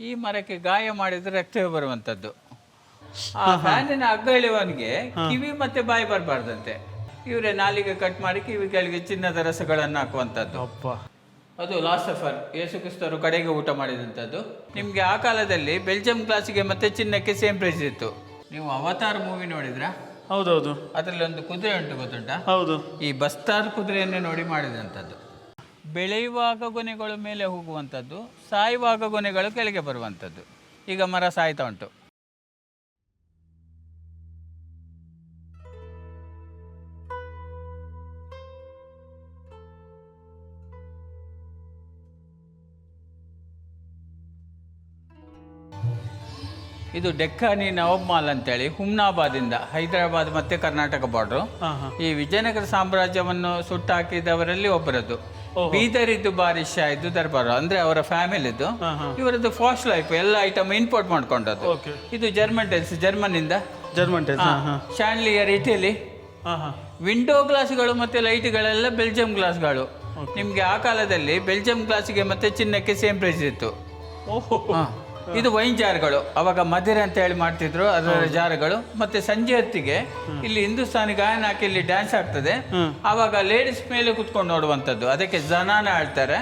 ಈ ಮರಕ್ಕೆ ಗಾಯ ಮಾಡಿದ್ರೆ ರಕ್ತವೇ ಬರುವಂತದ್ದು ಆ ಫ್ಯಾನಿನ ಹಗ್ಗ ಎಳೆಯುವವನಿಗೆ ಕಿವಿ ಮತ್ತೆ ಬಾಯಿ ಬರಬಾರ್ದಂತೆ. ಇವರೇ ನಾಲಿಗೆ ಕಟ್ ಮಾಡಿ ಕಿವಿ ಕೆಳಗೆ ಚಿನ್ನದ ರಸಗಳನ್ನು ಹಾಕುವಂಥದ್ದು. ಅಪ್ಪ ಅದು ಲಾಸ್ಟ್ ಆಫರ್ ಯೇಸು ಕ್ರಿಸ್ತರು ಕಡೆಗೆ ಊಟ ಮಾಡಿದಂಥದ್ದು. ನಿಮಗೆ ಆ ಕಾಲದಲ್ಲಿ ಬೆಲ್ಜಿಯಂ ಕ್ಲಾಸಿಗೆ ಮತ್ತೆ ಚಿನ್ನಕ್ಕೆ ಸೇಮ್ ಪ್ರೈಸ್ ಇತ್ತು. ನೀವು ಅವತಾರ್ ಮೂವಿ ನೋಡಿದ್ರಾ? ಹೌದೌದು. ಅದರಲ್ಲಿ ಒಂದು ಕುದುರೆ ಉಂಟು ಗೊತ್ತುಂಟಾ? ಹೌದು. ಈ ಬಸ್ತಾರ್ ಕುದುರೆಯನ್ನೇ ನೋಡಿ ಮಾಡಿದಂಥದ್ದು. ಬೆಳೆಯುವಾಗ ಗೊನೆಗಳು ಮೇಲೆ ಹೋಗುವಂಥದ್ದು ಸಾಯುವಾಗ ಗೊನೆಗಳು ಕೆಳಗೆ ಬರುವಂಥದ್ದು. ಈಗ ಮರ ಸಾಯ್ತಾ ಉಂಟು. ಇದು ಡೆಕ್ಕಾನಿ ನವಾಬ್ ಮಾಲ್ ಅಂತೇಳಿ ಹುಮ್ನಾಬಾದಿಂದ ಹೈದರಾಬಾದ್ ಮತ್ತೆ ಕರ್ನಾಟಕ ಬಾರ್ಡ್ರು ಈ ವಿಜಯನಗರ ಸಾಮ್ರಾಜ್ಯವನ್ನು ಸುಟ್ಟಾಕಿದವರಲ್ಲಿ ಒಬ್ಬರದ್ದು. ಬೀದರಿದ್ದು ಬಾರಿಶಾ ಇದ್ದು ದರ್ಬಾರು. ಅಂದ್ರೆ ಅವರ ಹಾ ಇವರದ್ದು ಫಾಸ್ಟ್ ಲೈಫ್ ಎಲ್ಲ ಐಟಮ್ ಇಂಪೋರ್ಟ್ ಮಾಡ್ಕೊಂಡದ್ದು. ಇದು ಜರ್ಮನ್ ಟೈಲ್ಸ್ ಜರ್ಮನ್ ಇಂದ. German tiles chandelier Italy window ಗ್ಲಾಸ್ಗಳು ಮತ್ತೆ ಲೈಟ್ಗಳೆಲ್ಲ ಬೆಲ್ಜಿಯಂ ಗ್ಲಾಸ್ಗಳು ನಿಮ್ಗೆ ಆ ಕಾಲದಲ್ಲಿ ಬೆಲ್ಜಿಯಂ ಗ್ಲಾಸಿಗೆ ಮತ್ತೆ ಚಿನ್ನಕ್ಕೆ ಸೇಮ್ ಪ್ರೈಸ್ ಇತ್ತು. ಓಹೋ. ಇದು ವೈನ್ ಜಾರ್ಗಳು. ಅವಾಗ ಮದಿರೆ ಅಂತ ಹೇಳಿ ಮಾಡ್ತಿದ್ರು ಅದರ ಜಾರ್ಗಳು. ಮತ್ತೆ ಸಂಜೆ ಹೊತ್ತಿಗೆ ಇಲ್ಲಿ ಹಿಂದೂಸ್ತಾನಿ ಗಾಯನ ಹಾಕಿ ಇಲ್ಲಿ ಡ್ಯಾನ್ಸ್ ಆಗ್ತದೆ ಅವಾಗ ಆವಾಗ ಲೇಡೀಸ್ ಮೇಲೆ ಕುತ್ಕೊಂಡು ನೋಡುವಂಥದ್ದು. ಅದಕ್ಕೆ ಜನಾನ ಆಡ್ತಾರೆ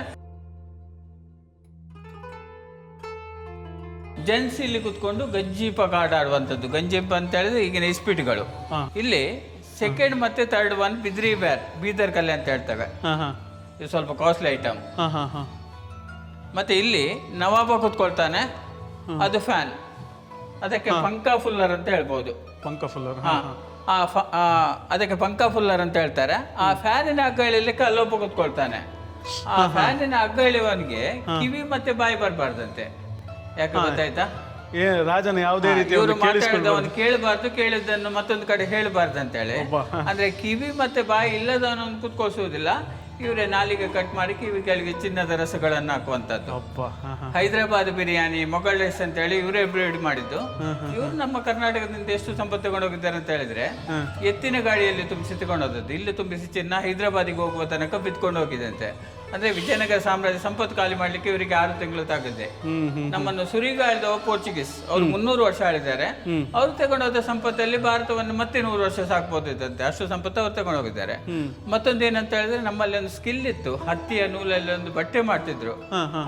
ಜೆಂಟ್ಸ್ ಇಲ್ಲಿ ಕುತ್ಕೊಂಡು ಗಂಜೀಪ ಕಾಡ ಆಡುವಂಥದ್ದು. ಗಂಜಿಪ ಅಂತ ಹೇಳಿದ್ರೆ ಈಗಿನ ಇಸ್ಪಿಟ್ಗಳು. ಇಲ್ಲಿ ಸೆಕೆಂಡ್ ಮತ್ತೆ ಥರ್ಡ್ ಒನ್ ಬಿದ್ರಿ ಬ್ಯಾರ್ ಬೀದರ್ ಕಲೆ ಅಂತ ಹೇಳ್ತೇವೆ. ಇದು ಸ್ವಲ್ಪ ಕಾಸ್ಟ್ಲಿ ಐಟಮ್ ಮತ್ತೆ ಇಲ್ಲಿ ನವಾಬ ಕುತ್ಕೊಳ್ತಾನೆ. ಅದು ಫ್ಯಾನ್ ಅದಕ್ಕೆ ಪಂಕ ಫುಲ್ಲರ್ ಅಂತ ಹೇಳ್ಬೋದು. ಪಂಕ ಫುಲ್ಲರ್ ಹಾ. ಆ ಅದಕ್ಕೆ ಪಂಕ ಫುಲ್ಲರ್ ಅಂತ ಹೇಳ್ತಾರೆ. ಆ ಫ್ಯಾನಿನ ಹಗ್ಗ ಎಳಿಲಿಕ್ಕೆ ಅಲ್ಲೊಬ್ಬ ಕೂತ್ಕೊಳ್ತಾನೆ. ಆ ಫ್ಯಾನಿನ ಹಗ್ಗ ಎಳೆಯುವವನಿಗೆ ಕಿವಿ ಮತ್ತೆ ಬಾಯಿ ಬರಬಾರ್ದಂತೆ. ಯಾಕೆ ಗೊತ್ತಾಯ್ತಾ? ರಾಜನ ಯಾವುದೇ ರೀತಿ ಇವರು ಮಾತಾಡಿದವನು ಕೇಳಬಾರ್ದು ಕೇಳಿದ್ದನ್ನು ಮತ್ತೊಂದು ಕಡೆ ಹೇಳಬಾರ್ದು ಅಂತ ಹೇಳಿ ಅಂದ್ರೆ ಕಿವಿ ಮತ್ತೆ ಬಾಯಿ ಇಲ್ಲದವನನ್ನು ಕುತ್ಕೊಳ್ಸುವುದಿಲ್ಲ. ಇವರೇ ನಾಲಿಗೆ ಕಟ್ ಮಾಡಿ ಕಿವಿಗಳಿಗೆ ಚಿನ್ನದ ರಸಗಳನ್ನು ಹಾಕುವಂತದ್ದು. ಅಪ್ಪ ಹಾ ಹಾ. ಹೈದರಾಬಾದ್ ಬಿರಿಯಾನಿ ಮೊಘಲ್ ರೈಸ್ ಅಂತ ಹೇಳಿ ಇವರೇ ಬ್ರೀಡ್ ಮಾಡಿದ್ದು. ಇವರು ನಮ್ಮ ಕರ್ನಾಟಕದಿಂದ ಎಷ್ಟು ಸಂಪತ್ತು ತಗೊಂಡೋಗಿದ್ದಾರೆ ಅಂತ ಹೇಳಿದ್ರೆ ಎತ್ತಿನ ಗಾಡಿಯಲ್ಲಿ ತುಂಬಿಸಿ ತಗೊಂಡು ಹೋದದ್ದು ಇಲ್ಲಿ ತುಂಬಿಸಿ ಚಿನ್ನ ಹೈದರಾಬಾದಿಗೆ ಹೋಗುವ ತನಕ ಬಿತ್ಕೊಂಡು ಹೋಗಿದಂತೆ ಅಂದ್ರೆ ವಿಜಯನಗರ ಸಾಮ್ರಾಜ್ಯ ಸಂಪತ್ತು ಖಾಲಿ ಮಾಡ್ಲಿಕ್ಕೆ ಇವರಿಗೆ ಆರು ತಿಂಗಳು ತಾಗಿದೆ ನಮ್ಮನ್ನು ಸುರಿಗಾಳಿದ ಪೋರ್ಚುಗೀಸ್ ಅವ್ರು ಮುನ್ನೂರು ವರ್ಷ ಆಳಿದ್ದಾರೆ. ಅವ್ರು ತಗೊಂಡೋದ ಸಂಪತ್ತಲ್ಲಿ ಭಾರತವನ್ನು ಮತ್ತೆ ನೂರು ವರ್ಷ ಸಾಕ್ಬೋದಿತ್ತಂತೆ. ಅಷ್ಟು ಸಂಪತ್ತು ಅವ್ರು ತಗೊಂಡು ಹೋಗಿದ್ದಾರೆ. ಮತ್ತೊಂದು ಏನಂತ ಹೇಳಿದ್ರೆ ನಮ್ಮಲ್ಲಿ ಒಂದು ಸ್ಕಿಲ್ ಇತ್ತು. ಹತ್ತಿಯ ನೂಲಲ್ಲಿ ಒಂದು ಬಟ್ಟೆ ಮಾಡ್ತಿದ್ರು.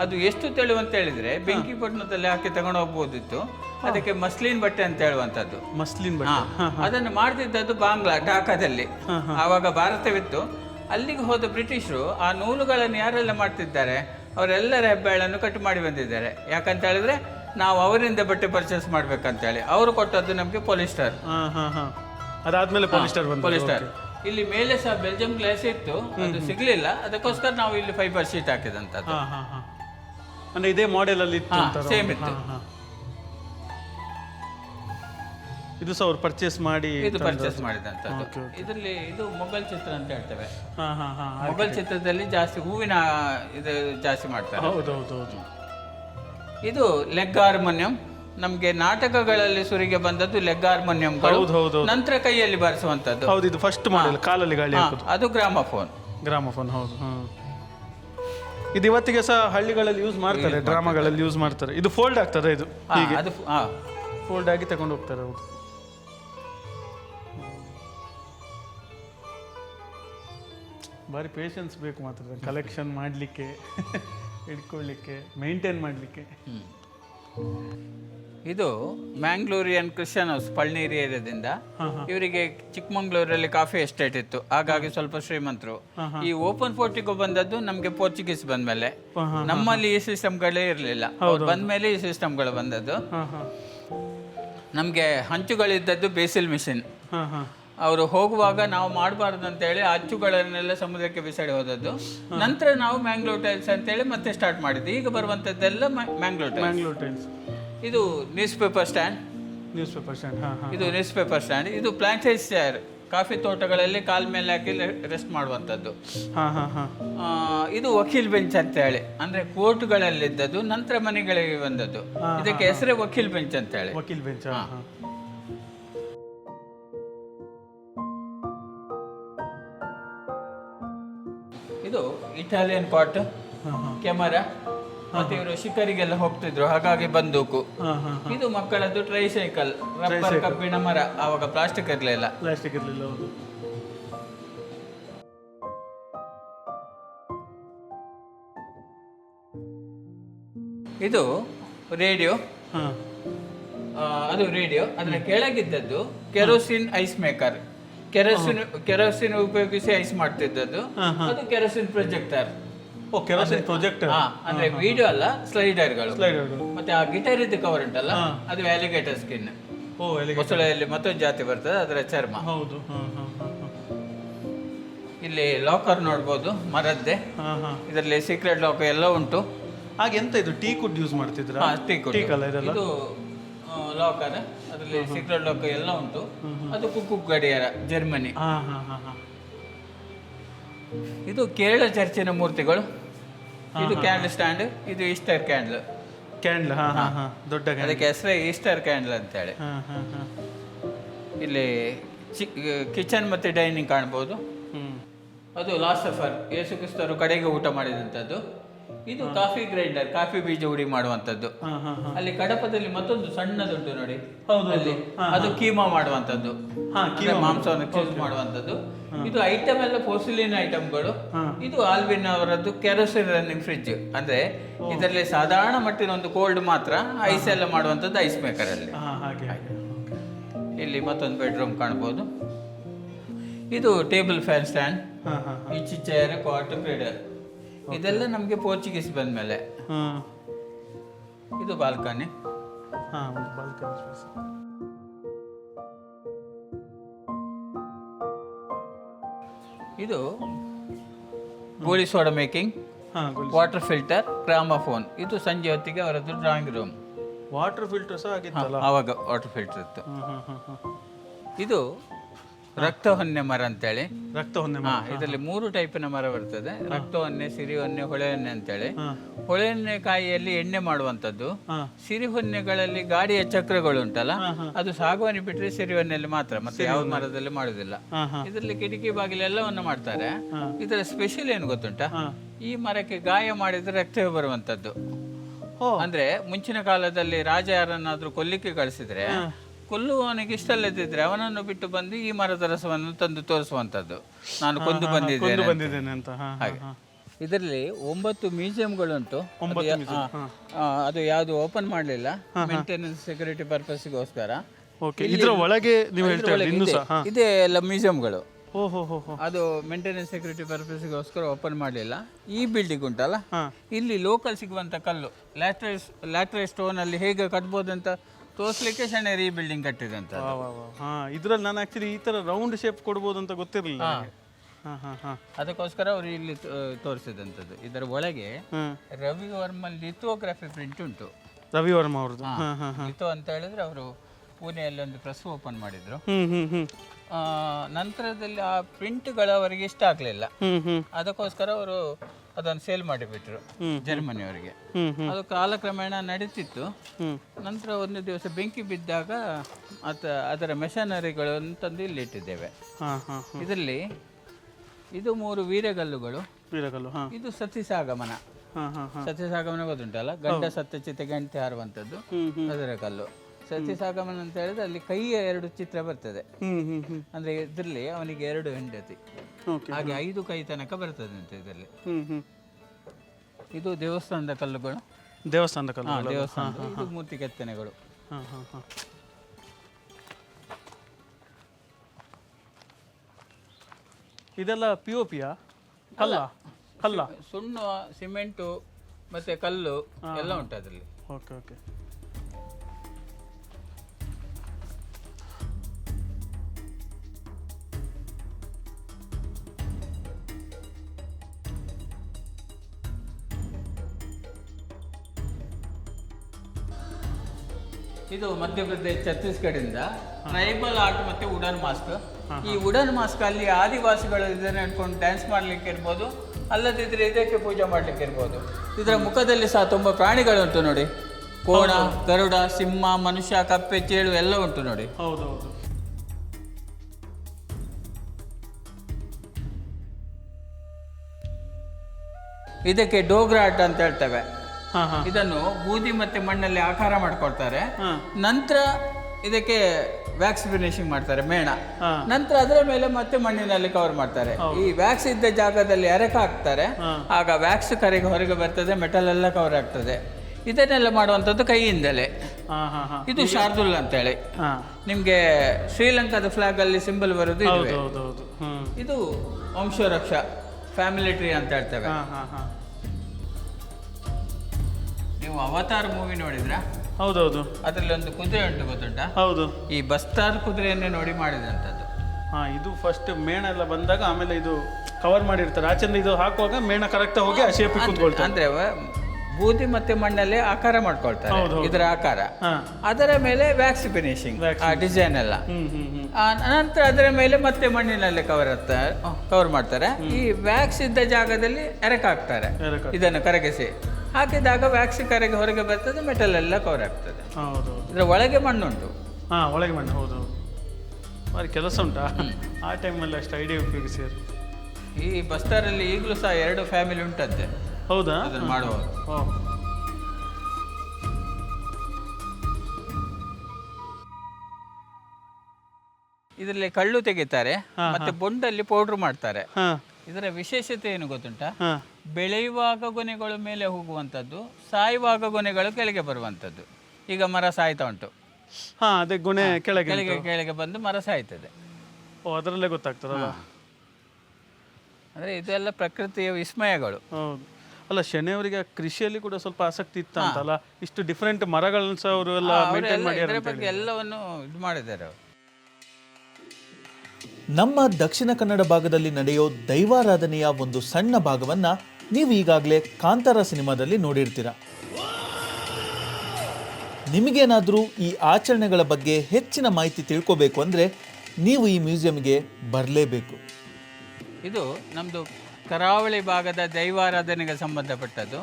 ಅದು ಎಷ್ಟು ತೆಳು ಅಂತ ಹೇಳಿದ್ರೆ ಬೆಂಕಿ ಪಟ್ಟಣದಲ್ಲಿ ಹಾಕಿ ತಗೊಂಡು ಹೋಗ್ಬೋದಿತ್ತು. ಅದಕ್ಕೆ ಮಸ್ಲಿನ್ ಬಟ್ಟೆ ಅಂತ ಹೇಳುವಂತದ್ದು ಮಸ್ಲಿನ್. ಬಟ್ಟೆ. ಅದನ್ನು ಮಾಡ್ತಿದ್ದದ್ದು ಬಾಂಗ್ಲಾ ಢಾಕಾದಲ್ಲಿ. ಆವಾಗ ಭಾರತವಿತ್ತು. ಅಲ್ಲಿಗೆ ಹೋದ ಬ್ರಿಟಿಷರು ಆ ನೂಲುಗಳನ್ನು ಯಾರೆಲ್ಲ ಮಾಡ್ತಿದ್ದಾರೆ? ಅವರೆಲ್ಲರ ಹೆಬ್ಬಾಳನ್ನು ಕಟ್ ಮಾಡಿ ಬಂದಿದ್ದಾರೆ. ಯಾಕಂತ ಹೇಳಿದ್ರೆ ನಾವು ಅವರಿಂದ ಬಟ್ಟೆ ಪರ್ಚೇಸ್ ಮಾಡ್ಬೇಕಂತೇಳಿ. ಅವರು ಕೊಟ್ಟದ್ದು ನಮಗೆ ಪೊಲಿಸ್ಟರ್ ಹಾ ಹಾ ಹಾ. ಅದಾದ್ಮೇಲೆ ಪೊಲಿಸ್ಟರ್ ಪೊಲಿಸ್ಟರ್ ಇಲ್ಲಿ ಮೇಲೆ ಸಹ ಬೆಲ್ಜಿಯಂ ಗ್ಲಾಸ್ ಇತ್ತು. ಅದು ಸಿಗ್ಲಿಲ್ಲ. ಅದಕ್ಕೋಸ್ಕರ ನಾವು ಇಲ್ಲಿ ಫೈಬರ್ ಶೀಟ್ ಹಾಕಿದಂತದ್ದು ಅಂದ್ರೆ ಇದೇ ಮಾಡೆಲ್ ಅಲ್ಲಿ ಹಾ, ಇತ್ತು. ಇದು ಸಹ ಅವ್ರು ಪರ್ಚೇಸ್ ಮಾಡಿ ಇದು ಪರ್ಚೇಸ್ ಮಾಡಿದಂಥದ್ದು. ಇದರಲ್ಲಿ ಇದು ಮೊಘಲ್ ಚಿತ್ರ ಅಂತ ಹೇಳ್ತೇವೆ. ಹಾ ಹಾ ಹಾ ಮೊಘಲ್ ಚಿತ್ರದಲ್ಲಿ ಜಾಸ್ತಿ ಹೂವಿನ ಇದು ಜಾಸ್ತಿ ಮಾಡ್ತಾರೆ. ಹೌದು ಹೌದು ಹೌದು ಇದು ಲೆಗ್ ಹಾರ್ಮೋನಿಯಂ. ನಮಗೆ ನಾಟಕಗಳಲ್ಲಿ ಸುರಿಗೆ ಬಂದದ್ದು ಲೆಗ್ ಹಾರ್ಮೋನಿಯಂ ಹೌದು ಹೌದು ನಂತರ ಕೈಯಲ್ಲಿ ಬಾರಿಸುವಂತದ್ದು ಹೌದು ಇದು ಫಸ್ಟ್ ಮಾಡಲ್ ಕಾಲಲ್ಲಿ ಗಾಳಿ ಹಾಕೋದು. ಅದು ಗ್ರಾಮಫೋನ್. ಗ್ರಾಮಫೋನ್ ಹೌದು ಇದು ಇವತ್ತಿಗೆ ಸಹ ಹಳ್ಳಿಗಳಲ್ಲಿ ಯೂಸ್ ಮಾಡ್ತಾರೆ ಡ್ರಾಮಾಗಳಲ್ಲಿ ಯೂಸ್ ಮಾಡ್ತಾರೆ. ಇದು ಫೋಲ್ಡ್ ಆಗ್ತದೆ ಇದು? ಹೀಗೆ? ಅದು ಫೋಲ್ಡ್ ಆಗಿ ತಗೊಂಡು ಹೋಗ್ತಾರೆ ಹೌದು. ಭಾರಿ ಪೇಷನ್ಸ್ ಬೇಕು ಮಾತ್ರ ಕಲೆಕ್ಷನ್ ಮಾಡಲಿಕ್ಕೆ ಇಟ್ಕೊಳ್ಳಿಕ್ಕೆ ಮೇಂಟೈನ್ ಮಾಡಲಿಕ್ಕೆ. ಇದು ಮ್ಯಾಂಗ್ಳೂರಿಯನ್ ಕ್ರಿಶ್ಚಿಯನ್ ಹೌಸ್ ಪಳ್ನೀರಿ ಏರಿಯಾದಿಂದ. ಇವರಿಗೆ ಚಿಕ್ಕಮಂಗ್ಳೂರಲ್ಲಿ ಕಾಫಿ ಎಸ್ಟೇಟ್ ಇತ್ತು. ಹಾಗಾಗಿ ಸ್ವಲ್ಪ ಶ್ರೀಮಂತರು. ಈ ಓಪನ್ ಫೋರ್ಟಿಗೂ ಬಂದದ್ದು ನಮಗೆ ಪೋರ್ಚುಗೀಸ್ ಬಂದ್ಮೇಲೆ. ನಮ್ಮಲ್ಲಿ ಈ ಸಿಸ್ಟಮ್ಗಳೇ ಇರಲಿಲ್ಲ. ಬಂದ್ಮೇಲೆ ಈ ಸಿಸ್ಟಮ್ಗಳು ಬಂದದ್ದು. ನಮಗೆ ಹಂಚುಗಳಿದ್ದದ್ದು ಬೇಸಿಲ್ ಮಿಷಿನ್ ಅವರು ಹೋಗುವಾಗ ನಾವು ಮಾಡಬಾರ್ದು ಅಂತೇಳಿ ಅಚ್ಚುಗಳನ್ನೆಲ್ಲ ಸಮುದ್ರಕ್ಕೆ ಬಿಸಾಡಿ ಹೋದದ್ದು. ನಂತರ ನಾವು ಮ್ಯಾಂಗ್ಳೂರ್ ಟೈಲ್ಸ್ ಅಂತೇಳಿ ಮತ್ತೆ ಸ್ಟಾರ್ಟ್ ಮಾಡಿದ್ವಿ. ಈಗ ಬರುವಂಥದ್ದೆಲ್ಲ ಮ್ಯಾಂಗ್ಳೂರ್ ಟೈಲ್ಸ್ ಮ್ಯಾಂಗ್ಳೂರ್ ಇದು news paper stand news paper stand ಇದು ನ್ಯೂಸ್ ಪೇಪರ್ ಸ್ಟ್ಯಾಂಡ್ ಇದು ಪ್ಲಾಂಟೇಜ್ ಚೇರ್ ಕಾಫಿ ತೋಟಗಳಲ್ಲಿ ಕಾಲ್ ಮೇಲೆ ಹಾಕಿ ರೆಸ್ಟ್ ಮಾಡುವಂಥದ್ದು. ಇದು ವಕೀಲ್ ಬೆಂಚ್ ಅಂತ ಹೇಳಿ ಅಂದ್ರೆ ಕೋರ್ಟ್ಗಳಲ್ಲಿದ್ದದ್ದು ನಂತರ ಮನೆಗಳಿಗೆ ಬಂದದ್ದು. ಇದಕ್ಕೆ ಹೆಸರೇ ವಕೀಲ್ ಬೆಂಚ್ ಅಂತ ಹೇಳಿ ವಕೀಲ್ ಬೆಂಚ್ ಇಟಾಲಿಯನ್ ಪಾಟ್ ಕೆಮರಾ ಮತ್ತೆ ಇವರು ಶಿಕಾರಿಗೆಲ್ಲ ಹೋಗ್ತಿದ್ರು ಹಾಗಾಗಿ ಬಂದೂಕು. ಇದು ಮಕ್ಕಳದ್ದು ಟ್ರೈಸೈಕಲ್ ರಬ್ಬರ್ ಕಬ್ಬಿಣ ಮರ ಆವಾಗ ಪ್ಲಾಸ್ಟಿಕ್ ಇರಲಿಲ್ಲ. ಪ್ಲಾಸ್ಟಿಕ್ ಇರಲಿಲ್ಲ ಹೌದು. ಇದು ರೇಡಿಯೋ. ಹಾ. ಅದು ರೇಡಿಯೋ ಅದರ ಕೆಳಗಿದ್ದದ್ದು kerosene ice maker. Kerosene kerosene ಉಪಯೋಗಿಸಿ ಐಸ್ ಮಾಡ್ತಿದ್ದದ್ದು. ಅದು ಕೆರೋಸಿನ್ ಪ್ರೊಜೆಕ್ಟರ್. ಓ ಕೆರೋಸಿನ್ ಪ್ರೊಜೆಕ್ಟರ್. ಅಂದ್ರೆ ವಿಡಿಯೋ ಅಲ್ಲ ಸ್ಲೈಡರ್ಗಳು. ಸ್ಲೈಡರ್ಗಳು. ಮತ್ತೆ ಆ ಗಿಟಾರ್ ಇದ್ದ ಕವರ್ ಉಂಟಲ್ಲ. ಅದು ವ್ಯಾಲಿಗೇಟರ್ ಸ್ಕಿನ್ ಓ ಮೊಸಳೆಯಲ್ಲಿ ಮತ್ತೊಂದು ಜಾತಿ ಬರ್ತದೆ ಅದರ ಚರ್ಮ. ಹೌದು ಇಲ್ಲಿ ಲಾಕರ್ ನೋಡ್ಬೋದು ಮರದ್ದೆ. ಇದರಲ್ಲಿ ಸೀಕ್ರೆಟ್ ಲಾಕರ್ ಎಲ್ಲ ಉಂಟು. ಹಾಗೆ ಎಂತ ಇದು ಟೀ ಕುಡ್ ಯೂಸ್ ಮಾಡ್ತಿದ್ರ? ಟೀ ಕುಡ್. ಇದು ಲಾಕರ್ ಅದರಲ್ಲಿ ಸೀಕ್ರೆಟ್ ಲಾಕ್ ಎಲ್ಲ ಉಂಟು. ಅದು ಕುಕ್ಕು ಗಡಿಯಾರ ಜರ್ಮನಿ ಹಾ ಹಾ ಹಾ ಹಾ. ಇದು ಕೇರಳ ಚರ್ಚಿನ ಮೂರ್ತಿಗಳು. ಇದು ಕ್ಯಾಂಡಲ್ ಸ್ಟ್ಯಾಂಡ್ ಇದು ಈಸ್ಟರ್ ಕ್ಯಾಂಡಲ್ ಕ್ಯಾಂಡಲ್ ಹಾ ಹಾ ಹಾ. ದೊಡ್ಡ ಅದಕ್ಕೆ ಹೆಸರೇ ಈಸ್ಟರ್ ಕ್ಯಾಂಡಲ್ ಅಂತೇಳಿ. ಹೇಳಿ ಇಲ್ಲಿ ಕಿಚನ್ ಮತ್ತೆ ಡೈನಿಂಗ್ ಕಾಣ್ಬೋದು. ಅದು ಲಾಸ್ಟ್ ಸಫರ್ ಯೇಸು ಕ್ರಿಸ್ತರು ಕಡೆಗೆ ಊಟ ಮಾಡಿದಂಥದ್ದು. ಇದು ಕಾಫಿ ಗ್ರೈಂಡರ್ ಕಾಫಿ ಬೀಜ ಉಡಿ ಹಾ ಅಲ್ಲಿ ಕಡಪದಲ್ಲಿ ಮತ್ತೊಂದು ಸಣ್ಣದುಂಟು ನೋಡಿ. ಹೌದು, ಅಲ್ಲಿ ಅದು ಕೀಮಾ ಮಾಡುವಂತದ್ದು ಮಾಂಸವನ್ನು ಕ್ಲೋಸ್ ಮಾಡುವಂತದ್ದು ಇದು ಐಟಮ್ ಎಲ್ಲ ಪೋಸಿಲಿನ್ ಐಟಮ್ಗಳು ಇದು ಆಲ್ವಿನ್ ಅವರದ್ದು ಕೆರೋಸಿನ್ ರನ್ನಿಂಗ್ ಫ್ರಿಡ್ಜ್ ಅಂದ್ರೆ ಇದರಲ್ಲಿ ಸಾಧಾರಣ ಮಟ್ಟಿನ ಒಂದು ಕೋಲ್ಡ್ ಮಾತ್ರ ಐಸ್ ಎಲ್ಲ ಮಾಡುವಂತದ್ದು ಐಸ್ ಮೇಕರ್ ಅಲ್ಲಿ. ಇಲ್ಲಿ ಮತ್ತೊಂದು ಬೆಡ್ರೂಮ್ ಕಾಣ್ಬೋದು. ಇದು table fan stand easy chair quarter ಕ್ರೀಡರ್ ಇದೆಲ್ಲ ನಮಗೆ ಪೋರ್ಚುಗೀಸ್ ಬಂದಮೇಲೆ. ಹಾಂ. ಇದು ಬಾಲ್ಕನಿ ಹಾ ಒಂದು ಬಾಲ್ಕನಿ ಸ್ಪೇಸ್ ಇದು ಗೋಳಿ ಸೋಡಾ ಮೇಕಿಂಗ್ ಹಾ ಗೊಲ್ ವಾಟರ್ ಫಿಲ್ಟರ್ ಗ್ರಾಮಫೋನ್ ಇದು ಸಂಜೆ ಹೊತ್ತಿಗೆ ಅವರದ್ದು ಡ್ರಾಯಿಂಗ್ ರೂಮ್ ವಾಟರ್ ಫಿಲ್ಟರ್ ಸಹ ಆಗಿತ್ತಲ್ಲ? ಆವಾಗ ವಾಟರ್ ಫಿಲ್ಟರ್ ಇತ್ತು. ಇದು ರಕ್ತ ಹೊನ್ನೆ ಮರ ಅಂತೇಳಿ. ರಕ್ತ ಹೊನ್ನೆ ಮರ ಇದರಲ್ಲಿ ಮೂರು ಟೈಪಿನ ಮರ ಬರ್ತದೆ. ರಕ್ತ ಹೊನ್ನೆ ಸಿರಿ ಹೊನ್ನೆ ಹೊಳೆ ಹೊನ್ನೆ ಅಂತೇಳಿ. ಹೊಳೆ ಹೊನ್ನೆ ಕಾಯಿಯಲ್ಲಿ ಎಣ್ಣೆ ಮಾಡುವಂತದ್ದು ಸಿರಿ ಹೊನ್ನೆಗಳಲ್ಲಿ ಗಾಡಿಯ ಚಕ್ರಗಳು ಉಂಟಲ್ಲ ಅದು ಸಾಗುವಾನಿ ಬಿಟ್ಟರೆ ಸಿರಿ ಹೊನ್ನೆಯಲ್ಲಿ ಮಾತ್ರ ಮತ್ತೆ ಯಾವ ಮರದಲ್ಲಿ ಮಾಡುದಿಲ್ಲ. ಇದರಲ್ಲಿ ಕಿಟಕಿ ಬಾಗಿಲೆಲ್ಲವನ್ನು ಮಾಡ್ತಾರೆ. ಇದರ ಸ್ಪೆಷಲ್ ಏನು ಗೊತ್ತುಂಟಾ? ಈ ಮರಕ್ಕೆ ಗಾಯ ಮಾಡಿದ್ರೆ ರಕ್ತವೇ ಬರುವಂತದ್ದು ಅಂದ್ರೆ ಮುಂಚಿನ ಕಾಲದಲ್ಲಿ ರಾಜ ಯಾರನ್ನಾದ್ರೂ ಕೊಲ್ಲಿಕ್ಕೆ ಕಳಿಸಿದ್ರೆ ಕೊಲ್ಲುವವನಿಗೆ ಇಷ್ಟ ಇಲ್ಲದಿದ್ರೆ ಅವನನ್ನು ಬಿಟ್ಟು ಬಂದು ಈ ಮರದ ರಸವನ್ನು ತಂದು ತೋರಿಸುವಂತದ್ದು ನಾನು ಕೊಂದು ಬಂದಿದ್ದೇನೆ ಅಂತ. ಹಾ ಹಾ ಹಾ. ಇದರಲ್ಲಿ ಒಂಬತ್ತು ಮ್ಯೂಸಿಯಂಗಳುಂಟು ಅದು ಯಾವುದು ಓಪನ್ ಮಾಡಲಿಲ್ಲ. ಮೇಂಟೆನೆನ್ಸ್ ಸೆಕ್ಯೂರಿಟಿ ಪರ್ಪಸ್ಗೋಸ್ಕರ ಓಕೆ ಇದರ ಒಳಗೆ ನೀವು ಹೇಳ್ತಾ ಇರೋದು ಸಹ ಹಾ. ಇದೇ ಎಲ್ಲ ಮ್ಯೂಸಿಯಂಗಳು. ಅದು ಮೇಂಟೆನೆನ್ಸ್ ಸೆಕ್ಯೂರಿಟಿ ಪರ್ಪಸ್ಗೋಸ್ಕರ ಓಪನ್ ಮಾಡಲಿಲ್ಲ. ಈ ಬಿಲ್ಡಿಂಗ್ ಉಂಟಲ್ಲ ಇಲ್ಲಿ ಲೋಕಲ್ ಸಿಗುವಂತ ಕಲ್ಲು. ಲ್ಯಾಟ್ರೈಸ್ ಲ್ಯಾಟ್ರೈಸ್ ಸ್ಟೋನ್ ಅಲ್ಲಿ ಹೇಗೆ ಕಟ್ಬೋದಂತ ಅಂತ ತೋರಿಸ್ಲಿಕ್ಕೆ ಸಣ್ಣ ರೀಬಿಲ್ಡಿಂಗ್ ಬಿಲ್ಡಿಂಗ್ ಕಟ್ಟಿದಂತ ಹಾ ಇದ್ರಲ್ಲಿ ನಾನು ಆಕ್ಚುಲಿ ಈ ತರ ರೌಂಡ್ ಶೇಪ್ ಕೊಡ್ಬೋದು ಅಂತ ಗೊತ್ತಿರಲಿಲ್ಲ ಅದಕ್ಕೋಸ್ಕರ ಅವರು ಇಲ್ಲಿ ತೋರಿಸಿದಂಥದ್ದು ಇದರ ಒಳಗೆ ರವಿ ವರ್ಮನ್ ಲಿಥೋಗ್ರಫಿ ಪ್ರಿಂಟ್ ಉಂಟು. ರವಿ ವರ್ಮ ಅವ್ರದ್ದು ಲಿಥೋ ಅಂತ ಹೇಳಿದ್ರೆ ಅವರು ಪುಣೆಯಲ್ಲಿ ಒಂದು ಪ್ರೆಸ್ ಓಪನ್ ಮಾಡಿದ್ರು. ನಂತರದಲ್ಲಿ ಆ ಪ್ರಿಂಟ್ಗಳು ಅವರಿಗೆ ಇಷ್ಟ ಆಗಲಿಲ್ಲ. ಅದಕ್ಕೋಸ್ಕರ ಅವರು ಅದನ್ನು ಸೇಲ್ ಮಾಡಿಬಿಟ್ರು ಜರ್ಮನಿಯವರಿಗೆ. ಅದು ಕಾಲಕ್ರಮೇಣ ನಡೀತಿತ್ತು. ನಂತರ ಒಂದು ದಿವಸ ಬೆಂಕಿ ಬಿದ್ದಾಗ ಅತ ಅದರ ಮೆಷನರಿಗಳನ್ನು ತಂದು ಇಲ್ಲಿ ಹಾ ಇದರಲ್ಲಿ ಇದು ಮೂರು ವೀರಗಲ್ಲುಗಳು. ವೀರಗಲ್ಲು ಇದು ಸತಿಸಾಗಮನ. ಸತ್ಯಸಾಗಮನ ಗೊತ್ತುಂಟಲ್ಲ? ಗಂಡ ಸತ್ಯ ಚಿತೆ ಗಂಟೆ ಹಾರುವಂಥದ್ದು. ಅದರ ಕಲ್ಲು ಸತ್ಯಸಾಗಮನ ಅಂತ ಹೇಳಿದ್ರೆ ಅಲ್ಲಿ ಕೈಯ ಎರಡು ಚಿತ್ರ ಬರ್ತದೆ. ಅಂದ್ರೆ ಇದರಲ್ಲಿ ಅವನಿಗೆ ಎರಡು ಹೆಂಡತಿ. ಹಾಗೆ ಐದು ಕೈ ತನಕ ಬರ್ತದೆ ಅಂತ ಇದರಲ್ಲಿ. ಇದು ದೇವಸ್ಥಾನದ ಕಲ್ಲುಗಳು. ದೇವಸ್ಥಾನದ ಕಲ್ಲು ದೇವಸ್ಥಾನ ಮೂರ್ತಿ ಕೆತ್ತನೆಗಳು. ಇದೆಲ್ಲ ಪಿ ಒ ಪಿಯಾ ಕಲ್ಲ? ಕಲ್ಲ. ಸುಣ್ಣ ಸಿಮೆಂಟು ಮತ್ತೆ ಕಲ್ಲು ಎಲ್ಲ ಉಂಟು ಅದರಲ್ಲಿ. ಓಕೆ ಓಕೆ ಇದು ಮಧ್ಯಪ್ರದೇಶ ಛತ್ತೀಸ್ಗಢದಿಂದ. ಟ್ರೈಬಲ್ ಆರ್ಟ್ ಮತ್ತೆ ವುಡನ್ ಮಾಸ್ಕ್ ಈ ವುಡನ್ ಮಾಸ್ಕ್ ಅಲ್ಲಿ ಆದಿವಾಸಿಗಳು ಇದನ್ನ ಇಟ್ಕೊಂಡು ಡ್ಯಾನ್ಸ್ ಮಾಡ್ಲಿಕ್ಕೆ ಇರ್ಬೋದು ಅಲ್ಲದಿದ್ರೆ ಇದಕ್ಕೆ ಪೂಜೆ ಮಾಡ್ಲಿಕ್ಕೆ ಇರ್ಬೋದು. ಇದರ ಮುಖದಲ್ಲಿ ಸಹ ತುಂಬಾ ಪ್ರಾಣಿಗಳುಂಟು ನೋಡಿ. ಕೋಣ ಗರುಡ ಸಿಂಹ ಮನುಷ್ಯ ಕಪ್ಪೆ ಚೇಳು ಎಲ್ಲ ಉಂಟು ನೋಡಿ. ಹೌದು ಹೌದು. ಇದಕ್ಕೆ ಡೋಗ್ರಾಟ್ ಅಂತ ಹೇಳ್ತೇವೆ. ಇದನ್ನು ಬೂದಿ ಮತ್ತೆ ಮಣ್ಣಲ್ಲಿ ಆಕಾರ ಮಾಡ್ಕೊಳ್ತಾರೆ. ನಂತರ ಇದಕ್ಕೆ ವ್ಯಾಕ್ಸ್ ಫಿನಿಶಿಂಗ್ ಮಾಡ್ತಾರೆ ಮೇಣ. ನಂತರ ಅದರ ಮೇಲೆ ಮತ್ತೆ ಮಣ್ಣಿನಲ್ಲಿ ಕವರ್ ಮಾಡ್ತಾರೆ. ಈ ವ್ಯಾಕ್ಸ್ ಇದ್ದ ಜಾಗದಲ್ಲಿ ಎರಕ ಹಾಕ್ತಾರೆ. ಆಗ ವ್ಯಾಕ್ಸ್ ಕರೆಗೆ ಹೊರಗೆ ಬರ್ತದೆ ಮೆಟಲ್ ಎಲ್ಲ ಕವರ್ ಆಗ್ತದೆ. ಇದನ್ನೆಲ್ಲ ಮಾಡುವಂಥದ್ದು ಕೈಯಿಂದಲೇ. ಹಾ ಹಾ ಹಾ. ಇದು ಶಾರ್ದುಲ್ ಅಂತೇಳಿ. ನಿಮ್ಗೆ ಶ್ರೀಲಂಕಾದ ಫ್ಲಾಗ್ ಅಲ್ಲಿ ಸಿಂಬಲ್ ಬರೋದು ಇದು ವಂಶರಕ್ಷ ಫ್ಯಾಮಿಲಿ ಟ್ರೀ ಅಂತ ಹೇಳ್ತೇವೆ. ಹಾ ಹಾ ಹಾ. ನೀವು ಅವತಾರ್ ಮೂವಿ ನೋಡಿದ್ರಾ? ಹೌದೌದು. ಅದರಲ್ಲಿ ಒಂದು ಕುದುರೆ ಉಂಟು ಗೊತ್ತುಂಟಾ? ಹೌದು. ಈ ಬಸ್ತಾರ್ ಕುದುರೆಯನ್ನೇ ನೋಡಿ ಮಾಡಿದಂಥದ್ದು ಹಾ ಇದು ಫಸ್ಟ್ ಮೇಣ ಎಲ್ಲ ಬಂದಾಗ ಆಮೇಲೆ ಇದು ಕವರ್ ಮಾಡಿರ್ತಾರೆ. ಆಚೆಂದ ಇದು ಹಾಕುವಾಗ ಮೇಣ ಕರೆಕ್ಟ್ ಹೋಗಿ ಆ ಶೇಪ್ ಕುತ್ಕೊಳ್ತಾರೆ. ಅಂದ್ರೆ ಬೂದಿ ಮತ್ತೆ ಮಣ್ಣಲ್ಲಿ ಆಕಾರ ಮಾಡ್ಕೊಳ್ತಾರೆ. ಇದರ ಆಕಾರ. ಅದರ ಮೇಲೆ ವ್ಯಾಕ್ಸ್ ಫಿನಿಶಿಂಗ್ ಆ ಡಿಸೈನ್ ಎಲ್ಲ. ನಂತರ ಅದರ ಮೇಲೆ ಮತ್ತೆ ಮಣ್ಣಿನಲ್ಲಿ ಕವರ್ ಕವರ್ ಮಾಡ್ತಾರೆ. ಈ ವ್ಯಾಕ್ಸ್ ಇದ್ದ ಜಾಗದಲ್ಲಿ ಎರಕ ಹಾಕ್ತಾರೆ. ಇದನ್ನು ಕರಗಿಸಿ. ಹಾಕಿದಾಗ ವ್ಯಾಕ್ಸಿ ಕರೆಗೆ ಹೊರಗೆ ಬರ್ತದೆ ಮೆಟಲ್ ಎಲ್ಲ ಕವರ್ ಆಗ್ತದೆ. ಹೌದು ಇದರ ಒಳಗೆ ಮಣ್ಣುಂಟು. ಹಾ ಒಳಗೆ ಮಣ್ಣು ಹೌದು ಕೆಲಸ ಉಂಟಾ? ಆ ಟೈಮಲ್ಲಿ ಅಷ್ಟು ಐಡಿಯಾ ಉಪಯೋಗಿಸಿ ಈ ಬಸ್ತಾರಲ್ಲಿ ಈಗಲೂ ಸಹ ಎರಡು ಫ್ಯಾಮಿಲಿ ಉಂಟಂತೆ. ಹೌದಾ? ಅದನ್ನು ಮಾಡುವವರು. ಓ. ಇದರಲ್ಲಿ ಕಳ್ಳು ತೆಗಿತಾರೆ ಮತ್ತೆ ಬೊಂಡಲ್ಲಿ ಪೌಡ್ರ್ ಮಾಡ್ತಾರೆ. ಇದರ ವಿಶೇಷತೆ ಏನು ಗೊತ್ತುಂಟಾ? ಬೆಳೆಯುವಾಗ ಗೊನೆಗಳು ಮೇಲೆ ಹೋಗುವಂಥದ್ದು ಸಾಯುವಾಗ ಗೊನೆಗಳು ಕೆಳಗೆ ಬರುವಂಥದ್ದು. ಈಗ ಮರ ಸಾಯ್ತಾ ಉಂಟು. ಹಾ ಅದೇ ಗುಣೆ ಕೆಳಗೆ ಕೆಳಗೆ ಕೆಳಗೆ ಬಂದು ಮರ ಸಾಯ್ತದೆ. ಓ ಅದರಲ್ಲೇ ಗೊತ್ತಾಗ್ತದಲ್ಲ? ಅಂದರೆ ಇದೆಲ್ಲ ಪ್ರಕೃತಿಯ ವಿಸ್ಮಯಗಳು. ಹೌದು. ಅಲ್ಲ ಶನಿಯವರಿಗೆ ಕೃಷಿಯಲ್ಲಿ ಕೂಡ ಸ್ವಲ್ಪ ಆಸಕ್ತಿ ಇತ್ತಂತಲ್ಲ? ಇಷ್ಟು ಡಿಫ್ರೆಂಟ್ ಮರಗಳನ್ನ ಸಹ ಅವರು ಎಲ್ಲ ಇದರ ಬಗ್ಗೆ ಎಲ್ಲವನ್ನು ಇದು ಮಾಡಿದ್ದಾರೆ ಅವರು. ನಮ್ಮ ದಕ್ಷಿಣ ಕನ್ನಡ ಭಾಗದಲ್ಲಿ ನಡೆಯೋ ದೈವಾರಾಧನೆಯ ಒಂದು ಸಣ್ಣ ಭಾಗವನ್ನ ನೀವು ಈಗಾಗಲೇ ಕಾಂತಾರ ಸಿನಿಮಾದಲ್ಲಿ ನೋಡಿರ್ತೀರ. ನಿಮಗೇನಾದರೂ ಈ ಆಚರಣೆಗಳ ಬಗ್ಗೆ ಹೆಚ್ಚಿನ ಮಾಹಿತಿ ತಿಳ್ಕೋಬೇಕು ಅಂದರೆ ನೀವು ಈ ಮ್ಯೂಸಿಯಂಗೆ ಬರಲೇಬೇಕು. ಇದು ನಮ್ಮದು ಕರಾವಳಿ ಭಾಗದ ದೈವಾರಾಧನೆಗೆ ಸಂಬಂಧಪಟ್ಟದ್ದು.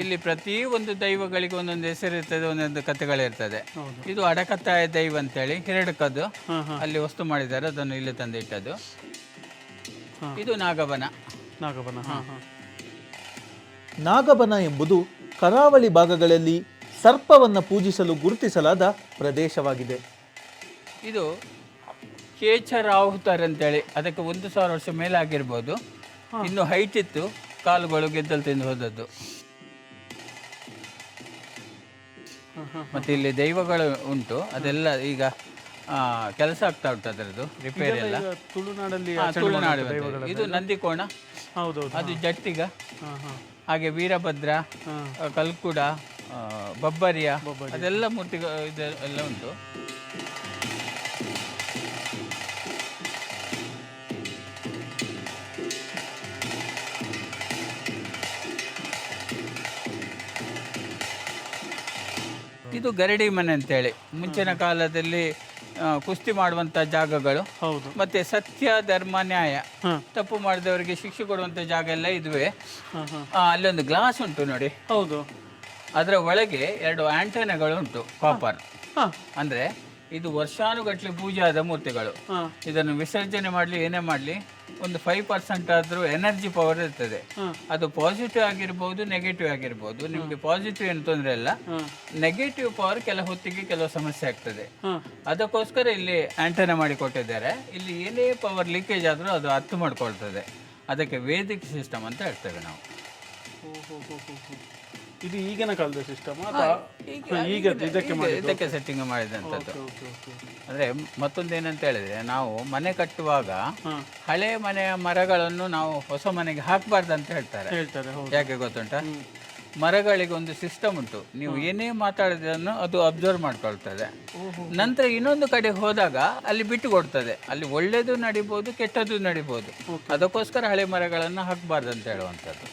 ಇಲ್ಲಿ ಪ್ರತಿ ಒಂದು ದೈವಗಳಿಗೆ ಒಂದೊಂದು ಹೆಸರಿರ್ತದೆ ಒಂದೊಂದು ಕಥೆಗಳಿರ್ತದೆ ಇದು ಅಡಕತ್ತಾಯ ದೈವ ಅಂತೇಳಿ ಹಿರಡಕದ್ದು. ಅಲ್ಲಿ ವಸ್ತು ಮಾಡಿದ್ದಾರೆ ಅದನ್ನು ಇಲ್ಲಿ ತಂದಿಟ್ಟದ್ದು. ಇದು ನಾಗಬನ. ನಾಗಬನ ಹಾ ಹಾ. ನಾಗಬನ ಎಂಬುದು ಕರಾವಳಿ ಭಾಗಗಳಲ್ಲಿ ಸರ್ಪವನ್ನು ಪೂಜಿಸಲು ಗುರುತಿಸಲಾದ ಪ್ರದೇಶವಾಗಿದೆ. ಇದು ಕೇಚರಾಹುತರ್ ಅಂತೇಳಿ ಅದಕ್ಕೆ ಒಂದು ಸಾವಿರ ವರ್ಷ ಮೇಲೆ ಆಗಿರ್ಬೋದು ಇನ್ನು ಹೈಟ್ ಇತ್ತು ಕಾಲುಗಳು ಗೆದ್ದಲು ತಿಂದು ಹೋದದ್ದು. ಮತ್ತೆ ಇಲ್ಲಿ ದೈವಗಳು ಉಂಟು ಅದೆಲ್ಲ ಈಗ ಕೆಲಸ ಆಗ್ತಾ ಉಂಟು ಅದರದ್ದು ರಿಪೇರಿ ಎಲ್ಲ. ತುಳುನಾಡಲ್ಲಿ ಹಾ, ತುಳುನಾಡು ಇದು. ನಂದಿಕೋಣ. ಹೌದೌದು ಅದು ಜಟ್ಟಿಗ. ಹಾ ಹಾ. ಹಾಗೆ ವೀರಭದ್ರ ಹಾ. ಆ, ಕಲ್ಕುಡ ಆ, ಬಬ್ಬರಿಯ ಅದೆಲ್ಲ ಮೂರ್ತಿಗಳು ಇದೆಲ್ಲ ಉಂಟು. ಇದು ಗರಡಿ ಮನೆ ಅಂತೇಳಿ. ಮುಂಚಿನ ಕಾಲದಲ್ಲಿ ಆ, ಕುಸ್ತಿ ಮಾಡುವಂಥ ಜಾಗಗಳು. ಹೌದು. ಮತ್ತೆ ಸತ್ಯ ಧರ್ಮ ನ್ಯಾಯ. ತಪ್ಪು ಮಾಡಿದವರಿಗೆ ಶಿಕ್ಷೆ ಕೊಡುವಂಥ ಜಾಗ ಎಲ್ಲ ಇದುವೆ. ಹಾ ಹಾ. ಆ, ಅಲ್ಲೊಂದು ಗ್ಲಾಸ್ ಉಂಟು ನೋಡಿ. ಹೌದು. ಅದರ ಒಳಗೆ ಎರಡು ಆಂಟೆನಾಗಳು ಉಂಟು ಕಾಪರ್ ಹಾ. ಅಂದ್ರೆ ಇದು ವರ್ಷಾನುಗಟ್ಟಲೆ ಪೂಜೆ ಆದ ಮೂರ್ತಿಗಳು ಇದನ್ನು ವಿಸರ್ಜನೆ ಮಾಡಲಿ ಏನೇ ಮಾಡಲಿ ಒಂದು ಫೈವ್ ಪರ್ಸೆಂಟ್ ಆದರೂ ಎನರ್ಜಿ ಪವರ್ ಇರ್ತದೆ. ಅದು ಪಾಸಿಟಿವ್ ಆಗಿರ್ಬೋದು ನೆಗೆಟಿವ್ ಆಗಿರ್ಬೋದು. ನಿಮಗೆ ಪಾಸಿಟಿವ್ ಏನು ತೊಂದರೆ ಇಲ್ಲ. ನೆಗೆಟಿವ್ ಪವರ್ ಕೆಲ ಹೊತ್ತಿಗೆ ಕೆಲವು ಸಮಸ್ಯೆ ಆಗ್ತದೆ. ಅದಕ್ಕೋಸ್ಕರ ಇಲ್ಲಿ ಆಂಟೆನಾ ಮಾಡಿ ಕೊಟ್ಟಿದ್ದಾರೆ. ಇಲ್ಲಿ ಏನೇ ಪವರ್ ಲೀಕೇಜ್ ಆದರೂ ಅದು ಅರ್ಥ ಮಾಡ್ಕೊಳ್ತದೆ. ಅದಕ್ಕೆ ವೇದಿಕ್ ಸಿಸ್ಟಮ್ ಅಂತ ಹೇಳ್ತೇವೆ ನಾವು. ಇದು ಈಗಿನ ಕಾಲದ ಸಿಸ್ಟಮ್ ಈಗ- ಇದಕ್ಕೆ ಇದಕ್ಕೆ ಸೆಟ್ಟಿಂಗ್ ಮಾಡಿದಂಥದ್ದು. ಅಂದರೆ ಮತ್ತೊಂದು ಮತ್ತೊಂದೇನಂತ ಹೇಳಿದ್ರೆ ನಾವು ಮನೆ ಕಟ್ಟುವಾಗ ಹಳೆ ಮನೆಯ ಮರಗಳನ್ನು ನಾವು ಹೊಸ ಮನೆಗೆ ಹಾಕಬಾರ್ದು ಅಂತ ಹೇಳ್ತಾರೆ. ಯಾಕೆ ಗೊತ್ತುಂಟ? ಮರಗಳಿಗೆ ಒಂದು ಸಿಸ್ಟಮ್ ಉಂಟು. ನೀವು ಏನೇ ಮಾತಾಡಿದ್ರೂ ಅದು ಅಬ್ಸರ್ವ್ ಮಾಡ್ಕೊಳ್ತದೆ. ನಂತರ ಇನ್ನೊಂದು ಕಡೆ ಹೋದಾಗ ಅಲ್ಲಿ ಬಿಟ್ಟು ಕೊಡ್ತದೆ. ಅಲ್ಲಿ ಒಳ್ಳೇದು ನಡಿಬೋದು ಕೆಟ್ಟದ್ದು ನಡಿಬೋದು. ಅದಕ್ಕೋಸ್ಕರ ಹಳೆ ಮರಗಳನ್ನು ಹಾಕಬಾರ್ದು ಅಂತ ಹೇಳುವಂಥದ್ದು.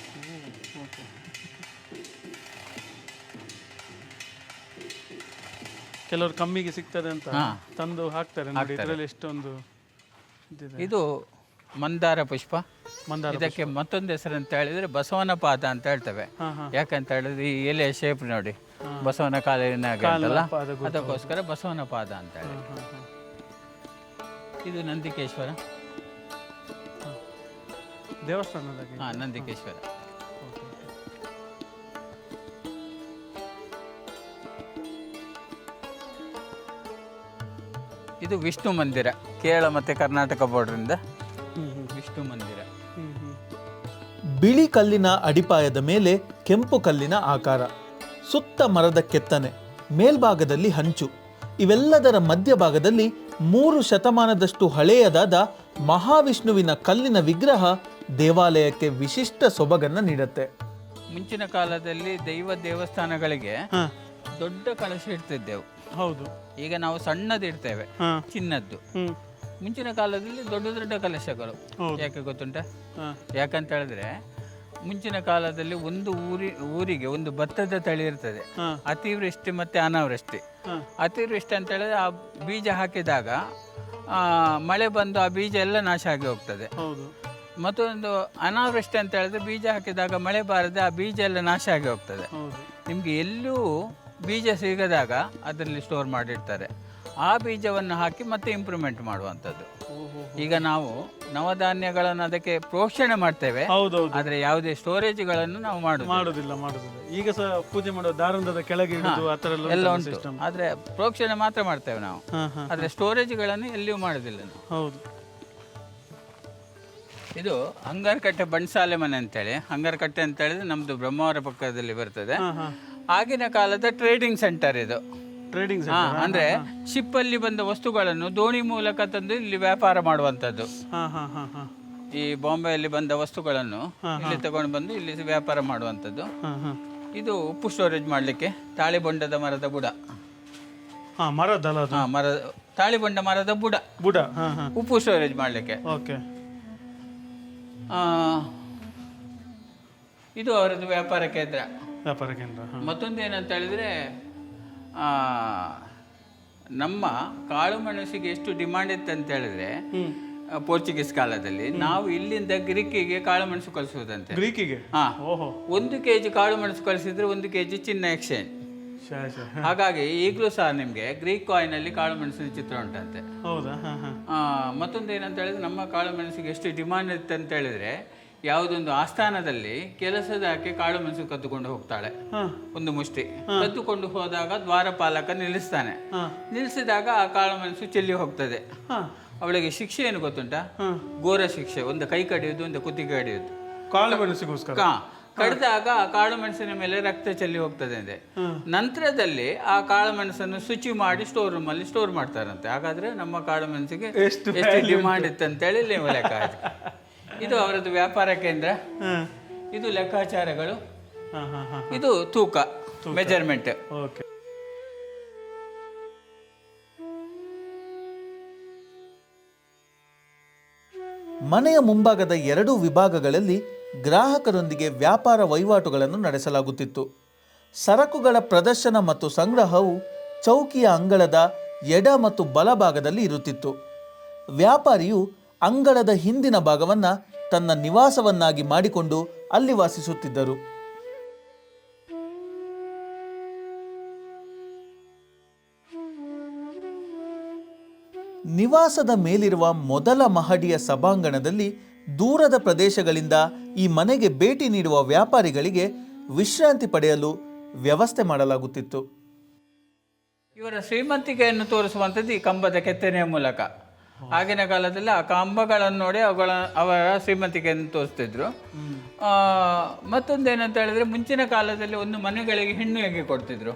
ಕೆಲವರು ಕಮ್ಮಿಗೆ ಸಿಗ್ತದೆ ಅಂತ ಹಾ. ತಂದು ಹಾಕ್ತಾರೆ ನೋಡಿ ಇದರಲ್ಲಿ ಎಷ್ಟೊಂದು ಇದಿದೆ. ಇದು ಮಂದಾರ ಪುಷ್ಪ. ಮಂದಾರ ಇದಕ್ಕೆ ಮತ್ತೊಂದು ಹೆಸರು ಅಂತ ಹೇಳಿದ್ರೆ ಬಸವನ ಪಾದ ಅಂತ ಹೇಳ್ತೇವೆ. ಹಾ ಹಾ. ಯಾಕಂತ ಹೇಳಿದ್ರೆ ಈ ಎಲೆಯ ಶೇಪ್ ನೋಡಿ. ಬಸವನ ಕಾಲಿನ ಹಾಗೆ ಉಂಟಲ್ಲ? ಪಾದ ಗುರುತು. ಅದಕ್ಕೋಸ್ಕರ ಬಸವನ ಪಾದ ಅಂತ ಹೇಳಿ. ಹಾ, ಹಾ. ಇದು ನಂದಿಕೇಶ್ವರ. ದೇವಸ್ಥಾನದ ಹಾ ನಂದಿಕೇಶ್ವರ. ಇದು ವಿಷ್ಣು ಮಂದಿರ. ಕೇರಳ ಮತ್ತು ಕರ್ನಾಟಕ ಬಾರ್ಡ್ರಿಂದ ವಿಷ್ಣು ಮಂದಿರ. ಬಿಳಿ ಕಲ್ಲಿನ ಅಡಿಪಾಯದ ಮೇಲೆ ಕೆಂಪು ಕಲ್ಲಿನ ಆಕಾರ ಸುತ್ತ ಮರದ ಕೆತ್ತನೆ ಮೇಲ್ಭಾಗದಲ್ಲಿ ಹಂಚು. ಇವೆಲ್ಲದರ ಮಧ್ಯಭಾಗದಲ್ಲಿ ಮೂರು ಶತಮಾನದಷ್ಟು ಹಳೆಯದಾದ ಮಹಾವಿಷ್ಣುವಿನ ಕಲ್ಲಿನ ವಿಗ್ರಹ ದೇವಾಲಯಕ್ಕೆ ವಿಶಿಷ್ಟ ಸೊಬಗನ್ನು ನೀಡುತ್ತೆ. ಮುಂಚಿನ ಕಾಲದಲ್ಲಿ ದೈವ ದೇವಸ್ಥಾನಗಳಿಗೆ ದೊಡ್ಡ ಕಲಶ ಇಡ್ತಿದ್ದೆವು. ಹೌದು. ಈಗ ನಾವು ಸಣ್ಣದು ಇಡ್ತೇವೆ ಹಾ. ಚಿನ್ನದ್ದು. ಹ್ಮ್. ಮುಂಚಿನ ಕಾಲದಲ್ಲಿ ದೊಡ್ಡ ದೊಡ್ಡ ಕಲಶಗಳು. ಹೌದು. ಯಾಕೆ ಗೊತ್ತುಂಟ? ಹಾ. ಯಾಕಂತ ಹೇಳಿದ್ರೆ ಮುಂಚಿನ ಕಾಲದಲ್ಲಿ ಒಂದು ಊರಿ ಊರಿಗೆ ಒಂದು ಭತ್ತದ ತಳಿ ಇರ್ತದೆ. ಹಾ. ಅತಿವೃಷ್ಟಿ ಮತ್ತೆ ಅನಾವೃಷ್ಟಿ. ಹಾ. ಅತಿವೃಷ್ಟಿ ಅಂತ ಹೇಳಿದ್ರೆ ಆ ಬೀಜ ಹಾಕಿದಾಗ ಆ, ಮಳೆ ಬಂದು ಆ ಬೀಜ ಎಲ್ಲ ನಾಶ ಆಗಿ ಹೋಗ್ತದೆ. ಹೌದು. ಮತ್ತೊಂದು ಅನಾವೃಷ್ಟಿ ಅಂತ ಹೇಳಿದ್ರೆ ಬೀಜ ಹಾಕಿದಾಗ ಮಳೆ ಬಾರದೆ ಆ ಬೀಜ ಎಲ್ಲ ನಾಶ ಆಗಿ ಹೋಗ್ತದೆ. ನಿಮಗೆ ಎಲ್ಲೂ ಬೀಜ ಸಿಗದಾಗ ಅದರಲ್ಲಿ ಸ್ಟೋರ್ ಮಾಡಿರ್ತಾರೆ. ಆ ಬೀಜವನ್ನು ಹಾಕಿ ಮತ್ತೆ ಇಂಪ್ರೂವ್ಮೆಂಟ್ ಮಾಡುವಂಥದ್ದು. ಈಗ ನಾವು ನವಧಾನ್ಯಗಳನ್ನು ಅದಕ್ಕೆ ಪ್ರೋಷಣೆ ಮಾಡ್ತೇವೆ. ಹೌದೌದು. ಆದರೆ ಯಾವುದೇ ಸ್ಟೋರೇಜ್ಗಳನ್ನು ನಾವು ಮಾಡುದು ಮಾಡುದಿಲ್ಲ ಮಾಡುದಿಲ್ಲ. ಈಗ ಸಹ ಪೂಜೆ ಮಾಡುವ ದಾರಂದದ ಕೆಳಗೆ ಇಡುದು ಆ ಥರ ಎಲ್ಲ ಎಲ್ಲ ಉಂಟು. ಸಿಸ್ಟಮ್ ಆದರೆ ಪ್ರೋಕ್ಷಣೆ ಮಾತ್ರ ಮಾಡ್ತೇವೆ ನಾವು. ಆದ್ರೆ ಸ್ಟೋರೇಜ್ಗಳನ್ನು ಎಲ್ಲಿಯೂ ಮಾಡುದಿಲ್ಲ ನಾವು. ಹೌದು. ಇದು ಅಂಗಾರಕಟ್ಟೆ ಬಣ್ಸಾಲೆ ಮನೆ ಅಂತೇಳಿ. ಹಂಗಾರಕಟ್ಟೆ ಅಂತ ಹೇಳಿದ್ರೆ ನಮ್ದು ಬ್ರಹ್ಮಾವರ ಪಕ್ಕದಲ್ಲಿ ಬರ್ತದೆ. ಆಗಿನ ಕಾಲದ ಟ್ರೇಡಿಂಗ್ ಸೆಂಟರ್ ಇದು. ಟ್ರೇಡಿಂಗ್ ಹಾ ಅಂದ್ರೆ ಶಿಪ್ ಅಲ್ಲಿ ಬಂದ ವಸ್ತುಗಳನ್ನು ದೋಣಿ ಮೂಲಕ ತಂದು ಇಲ್ಲಿ ವ್ಯಾಪಾರ ಮಾಡುವಂತದ್ದು ಹಾ ಹಾ ಹಾ ಹಾ. ಈ ಬಾಂಬೆಯಲ್ಲಿ ಬಂದ ವಸ್ತುಗಳನ್ನು ಇಲ್ಲಿ ತಗೊಂಡು ಬಂದು ಇಲ್ಲಿ ವ್ಯಾಪಾರ ಮಾಡುವಂತದ್ದು ಹಾ ಹಾ. ಇದು ಉಪ್ಪು ಸ್ಟೋರೇಜ್ ಮಾಡಲಿಕ್ಕೆ ತಾಳಿಬೊಂಡದ ಮರದ ಬುಡ. ಹಾ ಮರ ತಾಳಿಬೊಂಡ ಮರದ ಬುಡ. ಬುಡ ಉಪ್ಪು ಸ್ಟೋರೇಜ್ ಮಾಡಲಿಕ್ಕೆ. ಓಕೆ. ಇದು ಅವರದ್ದು ವ್ಯಾಪಾರ ಕೇಂದ್ರ. ವ್ಯಾಪಾರ ಕೇಂದ್ರ. ಮತ್ತೊಂದು ಏನಂತ ಹೇಳಿದ್ರೆ ನಮ್ಮ ಕಾಳು ಮೆಣಸಿಗೆ ಎಷ್ಟು ಡಿಮಾಂಡ್ ಇತ್ತು ಅಂತ ಹೇಳಿದ್ರೆ ಪೋರ್ಚುಗೀಸ್ ಕಾಲದಲ್ಲಿ ನಾವು ಇಲ್ಲಿಂದ ಗ್ರೀಕಿಗೆ ಕಾಳು ಮೆಣಸು ಕಳಿಸುವುದಂತೆ. ಗ್ರೀಕಿಗೆ? ಹಾ. ಓಹೋ. ಒಂದು ಕೆ ಜಿ ಕಾಳು ಮೆಣಸು ಕಳಿಸಿದ್ರೆ ಒಂದು ಕೆ ಜಿ ಚಿನ್ನ ಎಕ್ಸ್ಚೇಂಜ್ ಹಾಗಾಗಿ ಈಗಲೂ ಸಹ ನಿಮಗೆ ಗ್ರೀಕ್ ಕಾಯಿನಲ್ಲಿ ಕಾಳು ಮೆಣಸಿನ ಚಿತ್ರ ಉಂಟಂತೆ. ಹೌದಾ? ಮತ್ತೊಂದು ಏನಂತ ಹೇಳಿದ್ರೆ ನಮ್ಮ ಕಾಳು ಮೆಣಸಿಗೆ ಎಷ್ಟು ಡಿಮಾಂಡ್ ಇತ್ತು ಅಂತ ಹೇಳಿದ್ರೆ ಯಾವುದೊಂದು ಆಸ್ಥಾನದಲ್ಲಿ ಕೆಲಸದ ಆಕೆ ಕಾಳು ಮೆಣಸು ಕದ್ದುಕೊಂಡು ಹೋಗ್ತಾಳೆ. ಒಂದು ಮುಷ್ಟಿ. ಕದ್ದುಕೊಂಡು ಹೋದಾಗ ದ್ವಾರಪಾಲಕ ನಿಲ್ಲಿಸ್ತಾನೆ. ನಿಲ್ಲಿಸಿದಾಗ ಆ ಕಾಳು ಮೆಣಸು ಚೆಲ್ಲಿ ಹೋಗ್ತದೆ. ಅವಳಿಗೆ ಶಿಕ್ಷೆ ಏನು ಗೊತ್ತುಂಟಾ? ಘೋರ ಶಿಕ್ಷೆ ಒಂದು ಕೈ ಕಡಿಯೋದು ಒಂದು ಕುತ್ತಿಗೆ ಕಡಿಯೋದು ಕಾಳು ಮೆಣಸಿಗೋಸ್ಕರ. ಕಡಿದಾಗ ಆ ಕಾಳು ಮೆಣಸಿನ ಮೇಲೆ ರಕ್ತ ಚೆಲ್ಲಿ ಹೋಗ್ತದೆ ಅಂದೆ. ನಂತರದಲ್ಲಿ ಆ ಕಾಳು ಮೆಣಸನ್ನು ಶುಚಿ ಮಾಡಿ ಸ್ಟೋರ್ ರೂಮ್ ಅಲ್ಲಿ ಸ್ಟೋರ್ ಮಾಡ್ತಾರಂತೆ. ಹಾಗಾದ್ರೆ ನಮ್ಮ ಕಾಳು ಮೆಣಸಿಗೆ ಎಷ್ಟು ಡಿಮಾಂಡ್ ಅಂತೇಳಿ ನೀವು ಲೆಕ್ಕ. ಇದು ಅವರದ್ದು ವ್ಯಾಪಾರ ಕೇಂದ್ರ. ಹಾ. ಇದು ಲೆಕ್ಕಾಚಾರಗಳು. ಹಾ ಹಾ ಹಾ ಇದು ತೂಕ ಮೆಜರ್ಮೆಂಟ್ ಓಕೆ ಮನೆಯ ಮುಂಭಾಗದ ಎರಡು ವಿಭಾಗಗಳಲ್ಲಿ ಗ್ರಾಹಕರೊಂದಿಗೆ ವ್ಯಾಪಾರ ವಹಿವಾಟುಗಳನ್ನು ನಡೆಸಲಾಗುತ್ತಿತ್ತು. ಸರಕುಗಳ ಪ್ರದರ್ಶನ ಮತ್ತು ಸಂಗ್ರಹವು ಚೌಕಿಯ ಅಂಗಳದ ಎಡ ಮತ್ತು ಬಲಭಾಗದಲ್ಲಿ ಇರುತ್ತಿತ್ತು. ವ್ಯಾಪಾರಿಯು ಅಂಗಳದ ಹಿಂದಿನ ಭಾಗವನ್ನು ತನ್ನ ನಿವಾಸವನ್ನಾಗಿ ಮಾಡಿಕೊಂಡು ಅಲ್ಲಿ ವಾಸಿಸುತ್ತಿದ್ದರು. ನಿವಾಸದ ಮೇಲಿರುವ ಮೊದಲ ಮಹಡಿಯ ಸಭಾಂಗಣದಲ್ಲಿ ದೂರದ ಪ್ರದೇಶಗಳಿಂದ ಈ ಮನೆಗೆ ಭೇಟಿ ನೀಡುವ ವ್ಯಾಪಾರಿಗಳಿಗೆ ವಿಶ್ರಾಂತಿ ಪಡೆಯಲು ವ್ಯವಸ್ಥೆ ಮಾಡಲಾಗುತ್ತಿತ್ತು. ಇವರ ಶ್ರೀಮಂತಿಕೆಯನ್ನು ತೋರಿಸುವಂಥದ್ದು ಈ ಕಂಬದ ಕೆತ್ತನೆಯ ಮೂಲಕ. ಆಗಿನ ಕಾಲದಲ್ಲಿ ಆ ಕಂಬಗಳನ್ನು ನೋಡಿ ಅವುಗಳ ಅವರ ಶ್ರೀಮಂತಿಕೆಯನ್ನು ತೋರಿಸ್ತಿದ್ರು. ಆ, ಮತ್ತೊಂದು ಏನಂತ ಹೇಳಿದ್ರೆ ಮುಂಚಿನ ಕಾಲದಲ್ಲಿ ಒಂದು ಮನೆಗಳಿಗೆ ಹೆಣ್ಣು ಹೇಗೆ ಕೊಡ್ತಿದ್ರು?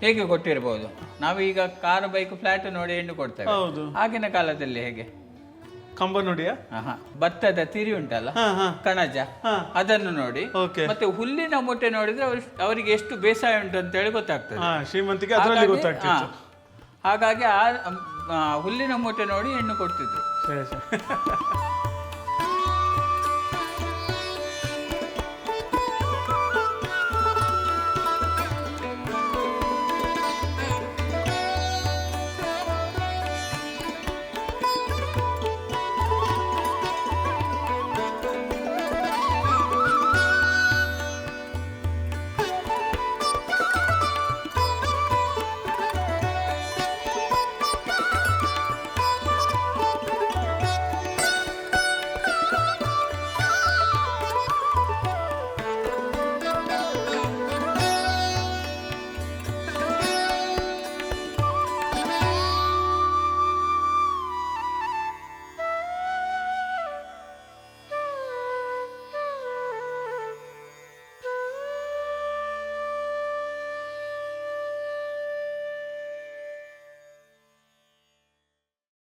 ಹೇಗೆ ಕೊಟ್ಟಿರಬಹುದು ನಾವು ನಾವೀಗ ಕಾರು ಬೈಕ್ ಫ್ಲಾಟ್ ನೋಡಿ ಹೆಣ್ಣು ಕೊಡ್ತೇವೆ. ಆಗಿನ ಕಾಲದಲ್ಲಿ ಹೇಗೆ? ಕಂಬ ನೋಡಿಯಾ. ಭತ್ತದ ತಿರಿ ಉಂಟಲ್ಲ? ಕಣಜ? ಅದನ್ನು ನೋಡಿ. ಮತ್ತೆ ಹುಲ್ಲಿನ ಮೊಟ್ಟೆ ನೋಡಿದ್ರೆ ಅವ್ರು ಅವರಿಗೆ ಎಷ್ಟು ಬೇಸಾಯ ಉಂಟು ಅಂತ ಹೇಳಿ ಗೊತ್ತಾಗ್ತದೆ. ಶ್ರೀಮಂತಿಗೆ ಹಾಗಾಗಿ- ಆ, ಹುಲ್ಲಿನ ಮೂಟೆ ನೋಡಿ ಹೆಣ್ಣು ಕೊಡ್ತಿದ್ರು. ಸರಿ ಸರಿ.